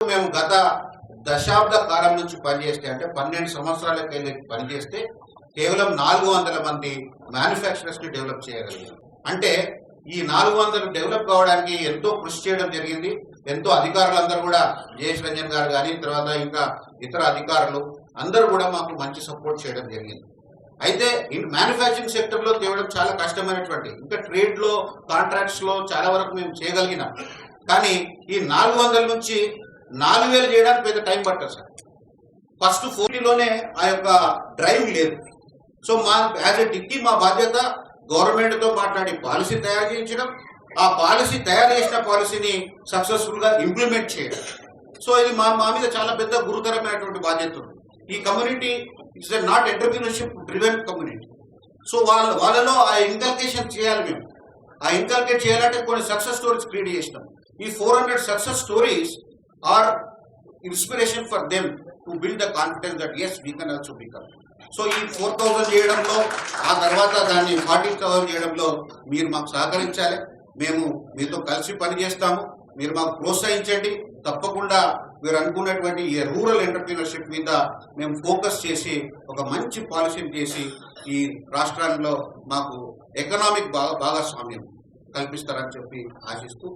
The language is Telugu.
మేము గత దశాబ్ద కాలం నుంచి పనిచేస్తే అంటే పన్నెండు సంవత్సరాలకి వెళ్ళి పనిచేస్తే కేవలం నాలుగు వందల మంది మ్యానుఫ్యాక్చరర్స్ని డెవలప్ చేయగలిగాం. అంటే ఈ నాలుగు వందలు డెవలప్ కావడానికి ఎంతో కృషి చేయడం జరిగింది. ఎంతో అధికారులందరూ కూడా జయేష్ రంజన్ గారు కానీ తర్వాత ఇంకా ఇతర అధికారులు అందరూ కూడా మాకు మంచి సపోర్ట్ చేయడం జరిగింది. అయితే ఈ మ్యానుఫ్యాక్చరింగ్ సెక్టర్లో తేవడం చాలా కష్టమైనటువంటి ఇంకా ట్రేడ్లో కాంట్రాక్ట్స్లో చాలా వరకు మేము చేయగలిగినాం. కానీ ఈ నాలుగు వందల నుంచి నాలుగు వేలు చేయడానికి పెద్ద టైం పట్టదు సార్. ఫస్ట్ ఫోర్టీలోనే ఆ యొక్క డ్రైవ్ లేదు. సో మా యాజ్ ఎ డిక్కీ మా బాధ్యత గవర్నమెంట్తో మాట్లాడి పాలసీ తయారు చేయించడం ఆ పాలసీ తయారు చేసిన పాలసీని సక్సెస్ఫుల్గా ఇంప్లిమెంట్ చేయడం. సో ఇది మా మా మీద చాలా పెద్ద గురుతరమైనటువంటి బాధ్యత ఉంది. ఈ community it's not entrepreneurship driven community. So వాళ్ళ వాళ్ళలో ఆ ఇన్కల్కేషన్ చేయాలి మేము. ఆ ఇన్కల్కేట్ చేయాలంటే కొన్ని సక్సెస్ స్టోరీస్ క్రియేట్ చేసినాం ఈ four hundred success stories are inspiration for them to build the confidence that yes, we can also become. So ఈ ఫోర్ థౌజండ్ చేయడంలో ఆ తర్వాత దాన్ని ఫార్టీ థౌజండ్ చేయడంలో మీరు మాకు సహకరించాలి. మేము మీతో కలిసి పనిచేస్తాము. మీరు మాకు ప్రోత్సహించండి. తప్పకుండా మీరు అనుకున్నటువంటి ఈ రూరల్ ఎంటర్ప్రీనర్షిప్ మీద మేము ఫోకస్ చేసి ఒక మంచి పాలసీని చేసి ఈ రాష్ట్రాల్లో మాకు ఎకనామిక్ భాగ భాగస్వామ్యం కల్పిస్తారని చెప్పి ఆశిస్తూ